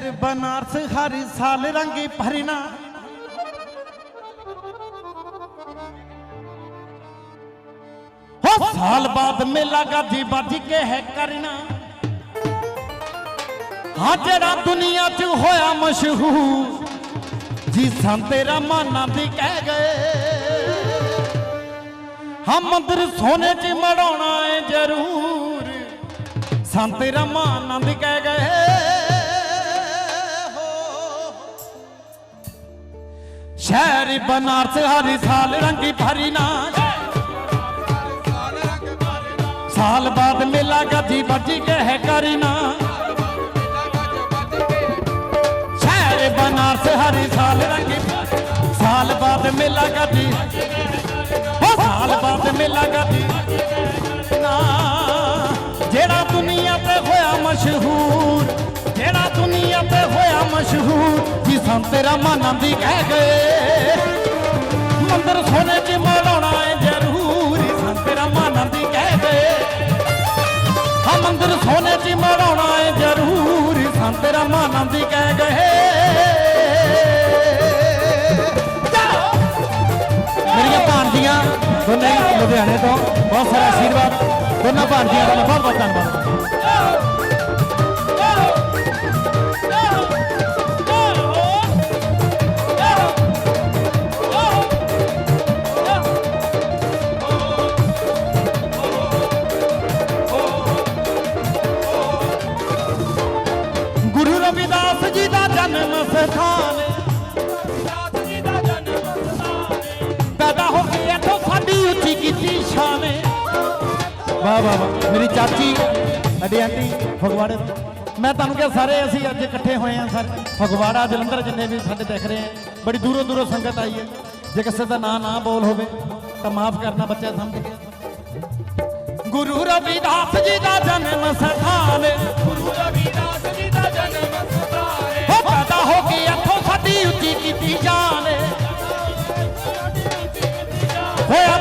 ਸ਼ਹਿਰ ਬਨਾਰਸ ਹਰ ਸਾਲ ਰੰਗੀ ਭਰਨਾ। ਹੋ ਸਾਲ ਬਾਅਦ ਮੇਲਾ ਗਾਜੀ ਬਾਜੀ ਕੇ ਹੈ ਕਰਨਾ। ਹਾਂ, ਜਿਹੜਾ ਦੁਨੀਆ 'ਚ ਹੋਇਆ ਮਸ਼ਹੂਰ, ਜੀ ਸੰਤੇ ਰਮਾਨਾ ਦੀ ਕਹਿ ਗਏ। ਹਾਂ, ਮੰਦਰ ਸੋਨੇ 'ਚ ਮੜਾਉਣਾ ਏ ਜ਼ਰੂਰ ਸੰਤੇਰਾ ਸੰਤ ਦੀ ਕਹਿ ਗਏ। ਸ਼ਹਿਰ ਬਨਾਰਸ ਹਰ ਸਾਲ ਰੰਗੀ ਭਰੀ ਨਾ ਸਾਲ ਬਾਅਦ ਮੇਲਾ ਗੱਜੀ ਬੱਜੀ ਕਹਿ ਕਰੀਨਾ ਸ਼ਹਿਰ ਬਨਾਰਸ ਹਰ ਸਾਲ ਰੰਗੀ ਸਾਲ ਬਾਅਦ ਮੇਲਾ ਗੱਜੀ ਸਾਲ ਬਾਅਦ ਮੇਲਾ ਗੱਜੀ ਸੰਤ ਰਮਾਨੰਦੀ ਕਹਿ ਗਏ ਮੰਦਰ ਸੋਨੇ 'ਚ ਮੜਾਉਣਾ ਹੈ ਜ਼ਰੂਰੀ ਸੰਤ ਰਮਾਨੰਦੀ ਕਹਿ ਗਏ ਹਾਂ, ਮੰਦਰ ਸੋਨੇ 'ਚ ਮੜਾਉਣਾ ਹੈ ਜ਼ਰੂਰੀ ਸੰਤ ਰਮਾਨੰਦੀ ਕਹਿ ਗਏ ਮੇਰੀਆਂ ਭਾਣਜੀਆਂ, ਦੋਨੇ ਲੁਧਿਆਣੇ ਤੋਂ ਬਹੁਤ ਸਾਰਾ ਆਸ਼ੀਰਵਾਦ। ਦੋਨਾਂ ਭਾਣਜੀਆਂ ਦਾ ਬਹੁਤ ਬਹੁਤ ਧੰਨਵਾਦ। ਸ਼ਾਨ ਵਾਹ ਵਾਹ ਵਾਹ। ਮੇਰੀ ਚਾਚੀ ਅੱਡੀ ਆਂਟੀ ਫਗਵਾੜੇ। ਮੈਂ ਤੁਹਾਨੂੰ ਕਿਹਾ ਸਾਰੇ ਅਸੀਂ ਅੱਜ ਇਕੱਠੇ ਹੋਏ ਹਾਂ ਸਾਰੇ। ਫਗਵਾੜਾ ਜਲੰਧਰ ਜਿੰਨੇ ਵੀ ਸਾਡੇ ਦੇਖ ਰਹੇ ਹੈ ਬੜੀ ਦੂਰੋਂ ਦੂਰੋਂ ਸੰਗਤ ਆਈ ਹੈ। ਜੇ ਕਿਸੇ ਦਾ ਨਾਂ ਨਾ ਬੋਲ ਹੋਵੇ ਤਾਂ ਮਾਫ ਕਰਨਾ ਬੱਚਾ ਸਮਝ ਕੇ। ਗੁਰੂ ਰਵਿਦਾਸ ਜੀ ਦਾ ਜਨਮ ਸਥਾਨ ਗੁਰੂ ਰਵਿਦਾਸ ਜੀ ਦਾ ਜਨਮ ਸਥਾਨ ਹੋ। ਪੈਦਾ ਹੋ ਕੇ ਇੱਥੋਂ ਸਾਡੀ ਉੱਚੀ ਕੀਤੀ ਜਾਨ ਹੋਇਆ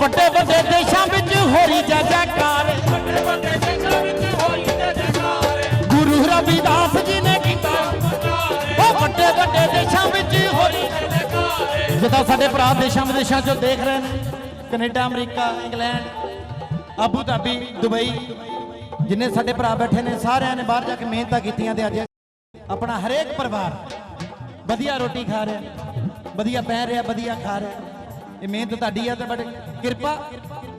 ਵੱਡੇ ਵੱਡੇ ਦੇਸ਼ਾਂ ਵਿੱਚ ਹੋਰੀ ਜੈ ਜੈਕਾਰ। ਵੱਡੇ ਵੱਡੇ ਦੇਸ਼ਾਂ ਵਿੱਚ ਹੋਈ ਤੇ ਜੈਕਾਰ ਗੁਰੂ ਰਵਿਦਾਸ ਜੀ ਨੇ ਕੀਤਾ। ਉਹ ਵੱਡੇ ਵੱਡੇ ਦੇਸ਼ਾਂ ਵਿੱਚ ਹੋਰੀ ਜੈਕਾਰ। ਜਿੱਦਾਂ ਸਾਡੇ ਭਰਾ ਦੇਸ਼ਾਂ ਵਿਦੇਸ਼ਾਂ 'ਚੋਂ ਦੇਖ ਰਹੇ ਨੇ, Canada, America, England Abu Dhabi, Dubai, ਜਿੰਨੇ ਸਾਡੇ ਭਰਾ ਬੈਠੇ ਨੇ, ਸਾਰਿਆਂ ਨੇ ਬਾਹਰ ਜਾ ਕੇ ਮਿਹਨਤਾਂ ਕੀਤੀਆਂ ਤੇ ਅੱਜ ਆਪਣਾ ਹਰੇਕ ਪਰਿਵਾਰ ਵਧੀਆ ਰੋਟੀ ਖਾ ਰਿਹਾ, ਵਧੀਆ ਪਹਿ ਰਿਹਾ, ਵਧੀਆ ਖਾ ਰਿਹਾ। ਇਹ ਮਿਹਨਤ ਤੁਹਾਡੀ ਹੈ ਤੇ ਬੜੇ ਕਿਰਪਾ।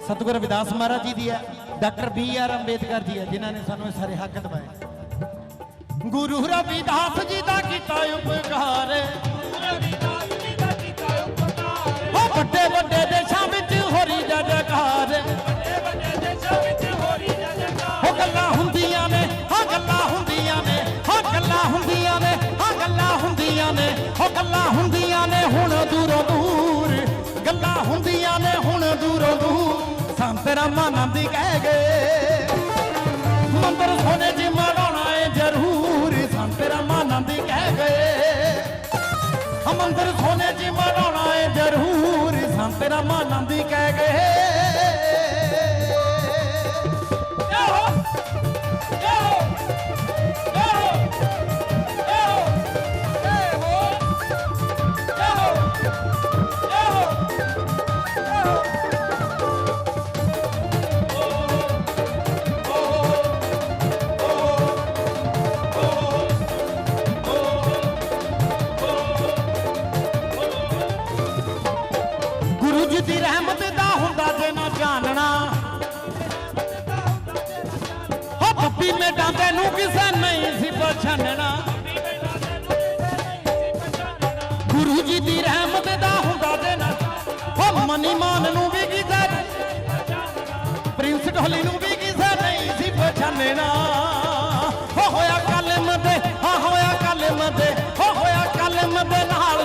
ਸਤਿਗੁਰ ਰਵਿਦਾਸ ਮਹਾਰਾਜ ਜੀ ਦੀ ਹੈ doctor B R Ambedkar ji ਹੈ ਜਿਨ੍ਹਾਂ ਨੇ ਸਾਨੂੰ ਇਹ ਸਾਰੇ ਹੱਕ ਦਿਵਾਏ। ਗੁਰੂ ਰਵਿਦਾਸ ਜੀ ਦਾ ਕੀਤਾ ਉਪਕਾਰ। ਦੂਰ ਸੰਤ ਰਾਮਾਨੰਦੀ ਕਹਿ ਗਏ। ਮੰਦਰ ਸੋਨੇ 'ਚ ਮੜਾਉਣਾ ਏ ਜ਼ਰੂਰ ਸੰਤ ਰਾਮਾਨੰਦੀ ਕਹਿ ਗਏ। ਹਾਂ, ਮੰਦਰ ਸੋਨੇ 'ਚ ਮੜਾਉਣਾ ਏ ਜ਼ਰੂਰ ਸੰਤ ਰਾਮਾਨੰਦੀ ਕਹਿ ਗਏ। ਹੱਬੀ ਮੇਡਾਂ ਤੈਨੂੰ ਕਿਸੇ ਨਹੀਂ ਸੀ ਪਛਾਣਨਾ। ਗੁਰੂ ਜੀ ਦੀ ਰਹਿਮਤ ਦਾ ਹੁੰਦਾ ਦੇਣਾ ਉਹ ਮਨੀ ਮਾਨ ਨੂੰ ਵੀ ਕਿਸੇ ਪ੍ਰਿੰਸ ਢੋਲੀ ਨੂੰ ਵੀ ਕਿਸੇ ਨਹੀਂ ਸੀ ਪਛਾਣਨਾ। ਹੋ ਹੋਇਆ ਕਲਮ ਦੇ ਹਾਂ ਹੋਇਆ ਕਲਮ ਦੇ ਹੋ ਹੋਇਆ ਕਲਮ ਦੇ ਨਾਲ